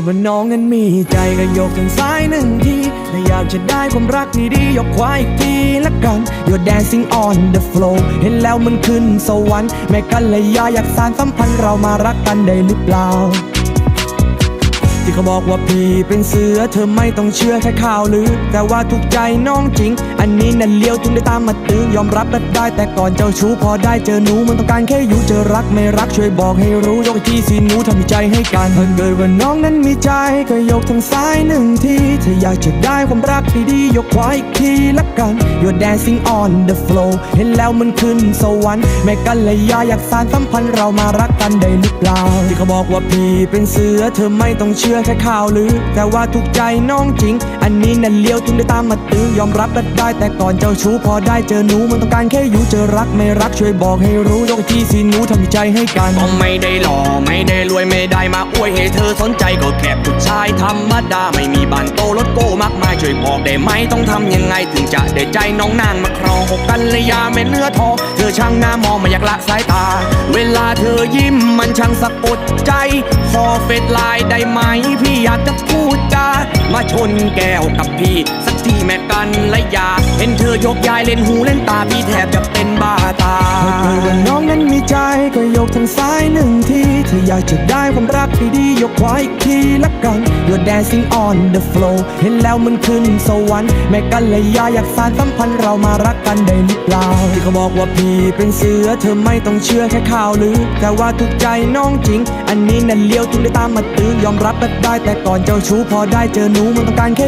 ว่าน้องนั้นมีใจก็ยกทางซ้ายหนึ่งทีถ้าอยากจะได้ความรักดีๆยกควาอีกทีละกัน You're dancing on the floor เห็นแล้วมันขึ้นสวรรค์แม่กันเลยยาอยากสานสัมพันธ์เรามารักกันได้หรือเปล่า ที่เขาบอกว่าพี่เป็นเสือเธอไม่ต้องเชื่อแค่ข่าวลือ แต่ว่าถูกใจน้องจริง อันนี้นั่นเลี้ยวถึงได้ตามมาตื้อยอมรับและได้ แต่ก่อนเจ้าชู้พอได้เจอหนูมันต้องการแค่อยู่เจอรักไม่รักช่วยบอกให้รู้ยกอีกทีสิหนูทำมีใจให้กันถ้าเกิดว่าน้องนั้นมีใจก็ยกทางซ้ายหนึ่งทีถ้าอยากจะได้ความรักดีๆยกขวาอีกทีละกัน You're dancing on the floor เห็นแล้วมันขึ้นสวรรค์แม่กันเลยยาอยากสานสัมพันธ์เรามารักกันได้หรือเปล่าที่เขาบอกว่าพี่เป็นเสือเธอไม่ต้องเชื่อแค่ข่าวลือ แต่ว่าถูกใจน้องจริง อันนี้นั่นเลี้ยวถึงได้ตามมาตื้อยอมรับและได้ แต่ก่อนเจ้าชู้พอได้เจอหนูมันต้องการแค่อยู่เจอรักไม่รักช่วยบอกให้รู้ยกอีกทีหนูทำใจให้กันก็ไม่ได้หล่อไม่ได้รวยไม่ได้มาอวยให้เธอสนใจก็แค่ผู้ชายธรรมดาไม่มีบ้านโตรถโก้มากมายช่วยบอกได้ไหมต้องทำยังไงถึงจะได้ใจน้องนางมาครองอกกันเลยยาไม่เนื้อทองเธอช่างหน้ามองไม่อยากละสายตา เวลาเธอยิ้ ช่างสะกดใจ ขอเฟซไลน์ได้ไหม พี่อยากจะพูดจามาชนแก้วกับพี่ สักทีแม่กันและยาเห็นเธอยกยายเล่นหูเล่นตาพี่แทบจะเป็นบ้าตา อยากจะได้ความรักดีๆยกขวาอีกทีละกัน You're dancing on the floor เห็นแล้วมันขึ้นสวรรค์แม่กันเลยยาอยากสานสัมพันธ์เรามารักกันได้หรือเปล่าที่เขาบอกว่าพี่เป็นเสือเธอไม่ต้องเชื่อแค่ข่าวลือ แต่ว่าถูกใจน้องจริง อันนี้นั่นเลี้ยวถึงได้ตามมาตื้อยอมรับได้แต่ก่อนเจ้าชู้พอได้เจอหนูมันต้องการแค่